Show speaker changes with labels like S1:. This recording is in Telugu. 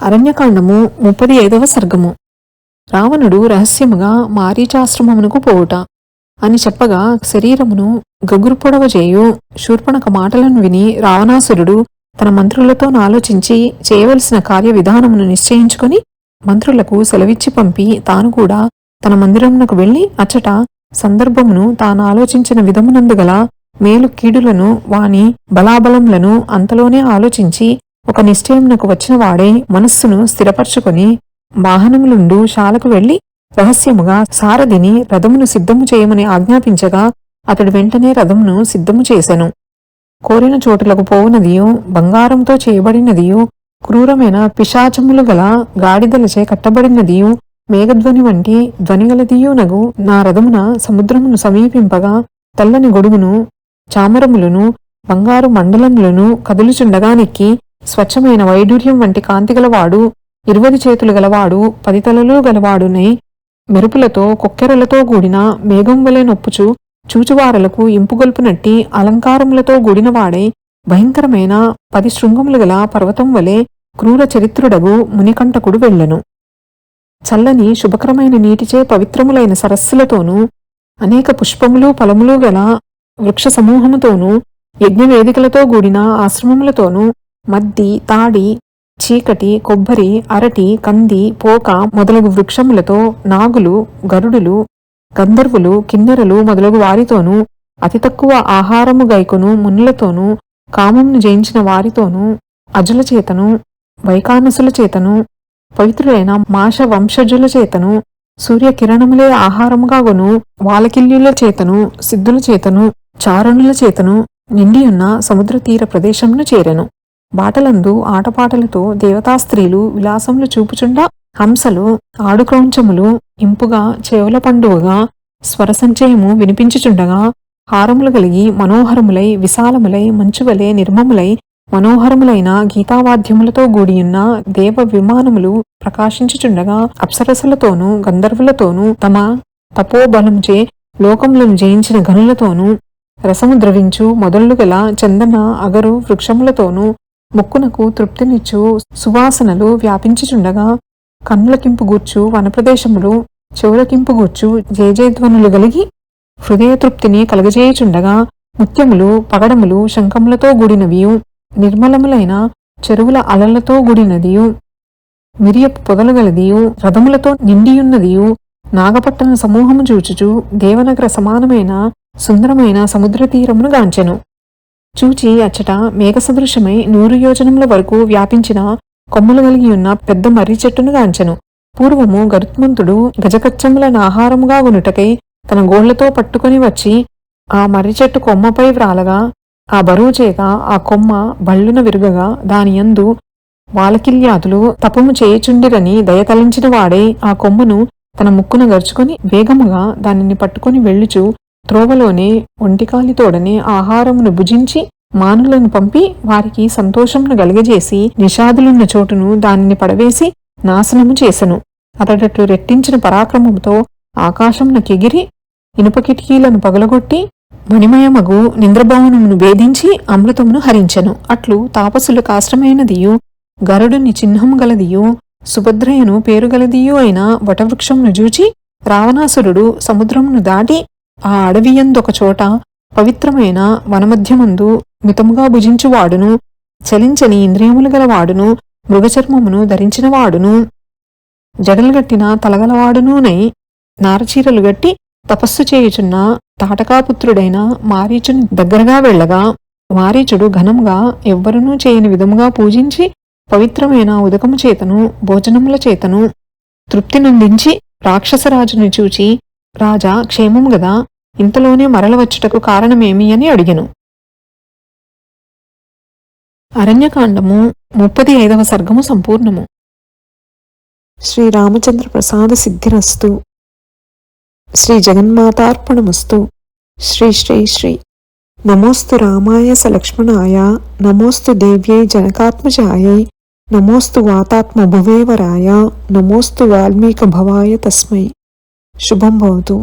S1: అరణ్యకాండము ముప్పది ఐదవ సర్గము. రావణుడు రహస్యముగా మారీచాశ్రమమునకు పోవుట అని చెప్పగా శరీరమును గగురు పొడవ చేయు శూర్పణక మాటలను విని రావణాసురుడు తన మంత్రులతో ఆలోచించి చేయవలసిన కార్య విధానమును నిశ్చయించుకొని మంత్రులకు సెలవిచ్చి పంపి తాను కూడా తన మందిరమునకు వెళ్ళి అచ్చట సందర్భమును తాను ఆలోచించిన విధమునందుగల మేలు కీడులను వాని బలాబలములను అంతలోనే ఆలోచించి ఒక నిశ్చయమునకు వచ్చిన వాడే మనస్సును స్థిరపరచుకొని వాహనములుండు శాలకు వెళ్ళి రహస్యముగా సారథిని రథమును సిద్ధము చేయమని ఆజ్ఞాపించగా అతడు వెంటనే రథమును సిద్ధము చేసెను. కోరిన చోటులకు పోవునదియు బంగారంతో చేయబడినదియు క్రూరమైన పిశాచములు గల గాడిదలచే కట్టబడినదియు మేఘధ్వని వంటి ధ్వనిగలదియునగు నా రథమున సముద్రమును సమీపింపగా తెల్లని గొడుగును చామరములను బంగారు మండలములను కదులుచుండగా నెక్కి స్వచ్ఛమైన వైడూర్యం వంటి కాంతి గలవాడు ఇరువది చేతులు గలవాడు పది తలలు గలవాడునై మెరుపులతో కొక్కెరలతో కూడిన మేఘం వలె నొప్పుచు చూచువారలకు ఇంపుగొల్పునట్టి అలంకారములతో కూడినవాడై భయంకరమైన పది శృంగములు గల పర్వతం వలె క్రూర చరిత్రుడగు మునికంటకుడు వెళ్ళెను. చల్లని శుభకరమైన నీటిచే పవిత్రములైన సరస్సులతోనూ అనేక పుష్పములు ఫలములు గల వృక్ష సమూహముతోనూ యజ్ఞవేదికలతో కూడిన ఆశ్రమములతోనూ మద్ది తాడి చీకటి కొబ్బరి అరటి కంది పోక మొదలగు వృక్షములతో నాగులు గరుడులు గంధర్వులు కిన్నెరలు మొదలగు వారితోనూ అతి తక్కువ ఆహారము గైకును మునులతోనూ కామమును జయించిన వారితోనూ అజుల చేతను వైకానసుల చేతను పవిత్రులైన మాష వంశజుల చేతను సూర్యకిరణములే ఆహారముగా గొను వాలకిల్యుల చేతను సిద్ధుల చేతను చారణుల చేతను నిండియున్న సముద్ర తీర ప్రదేశమును చేరెను. బాటలందు ఆటపాటలతో దేవతా స్త్రీలు విలాసములు చూపుచుండా హంసలు ఆడుక్రౌంచములు ఇంపుగా చెవుల పండువగా స్వరసంచయము వినిపించుచుండగా హారములు కలిగి మనోహరములై విశాలములై మంచువలే నిర్మములై మనోహరములైన గీతావాద్యములతో గూడియున్న దేవ విమానములు ప్రకాశించుచుండగా అప్సరసులతోనూ గంధర్వులతోనూ తమ తపోబలంచే లోకములను జయించిన గనులతోనూ రసము ద్రవించు మొదళ్ళు గల చందన అగరు వృక్షములతోనూ ముక్కునకు తృప్తినిచ్చు సువాసనలు వ్యాపించుచుండగా కన్నులకింపుగూర్చు వనప్రదేశములు చెవులకింపుగూర్చు జయజయధ్వనులు గలిగి హృదయ తృప్తిని కలగజేయుచుండగా ముత్యములు పగడములు శంఖములతో గూడినవియు నిర్మలములైన చెరువుల అలలతో కూడినదియు మిరియపు పొదలు గలదియు రథములతో నిండియున్నదియు నాగపట్టణ సమూహము చూచుచు దేవనగర సమానమైన సుందరమైన సముద్ర తీరమును గాంచెను. చూచి అచ్చట మేఘసదృశమై నూరు యోజనముల వరకు వ్యాపించిన కొమ్మలు కలిగి ఉన్న పెద్ద మర్రి చెట్టును గాంచెను. పూర్వము గరుత్మంతుడు గజకచ్చములను ఆహారముగా ఉనుటకై తన గోళ్ళతో పట్టుకొని వచ్చి ఆ మర్రి చెట్టు కొమ్మపై వ్రాలగా ఆ బరువు చేత ఆ కొమ్మ బళ్ళున విరుగగా దాని యందు వాలకిల్యాతులు తపము చేయుచుండిరని దయతలించిన వాడే ఆ కొమ్మను తన ముక్కున గరుచుకొని వేగముగా దానిని పట్టుకొని వెళ్ళుచు త్రోవలోనే ఒంటికాలితోడనే ఆహారమును భుజించి మానులను పంపి వారికి సంతోషమును గలిగజేసి నిషాదులున్న చోటును దానిని పడవేసి నాశనము చేసెను. అతడట్లు రెట్టించిన పరాక్రమముతో ఆకాశంనకెగిరి ఇనుప కిటికీలను పగలగొట్టి మణిమయమగు నింద్రభవనమును భేదించి అమృతమును హరించెను. అట్లు తాపసులు కాష్టమైనదియు గరుడుని చిహ్నము గలదియు సుభద్రయను పేరుగలదియు అయిన వటవృక్షమును జూచి రావణాసురుడు సముద్రమును దాటి ఆ అడవియందొక చోట పవిత్రమైన వనమధ్యమందు మితముగా భుజించువాడును చలించని ఇంద్రియములు గలవాడును మృగచర్మమును ధరించినవాడును జడలుగట్టిన తలగలవాడునూనై నారచీరలు గట్టి తపస్సు చేయుచున్న తాటకాపుత్రుడైన మారీచుని దగ్గరగా వెళ్ళగా మారీచుడు ఘనంగా ఎవ్వరునూ చేయని విధముగా పూజించి పవిత్రమైన ఉదకము చేతను భోజనముల చేతను తృప్తి నుండించి రాక్షసరాజుని చూచి రాజా క్షేమం గదా? ఇంతలోనే మరలవచ్చుటకు కారణమేమి అని అడిగెను. అరణ్యకాండము ముప్పది ఐదవ సర్గము సంపూర్ణము. శ్రీరామచంద్ర ప్రసాద సిద్ధిరస్తు. శ్రీ జగన్మాతార్పణమస్తు. శ్రీ శ్రీ శ్రీ. నమోస్తు రామాయ సలక్ష్మణాయ నమోస్తు దేవ్యై జనకాత్మజాయై నమోస్తు వాతాత్మ భువేవరాయ నమోస్తు వాల్మీక భవాయ తస్మై. శుభం భవతు.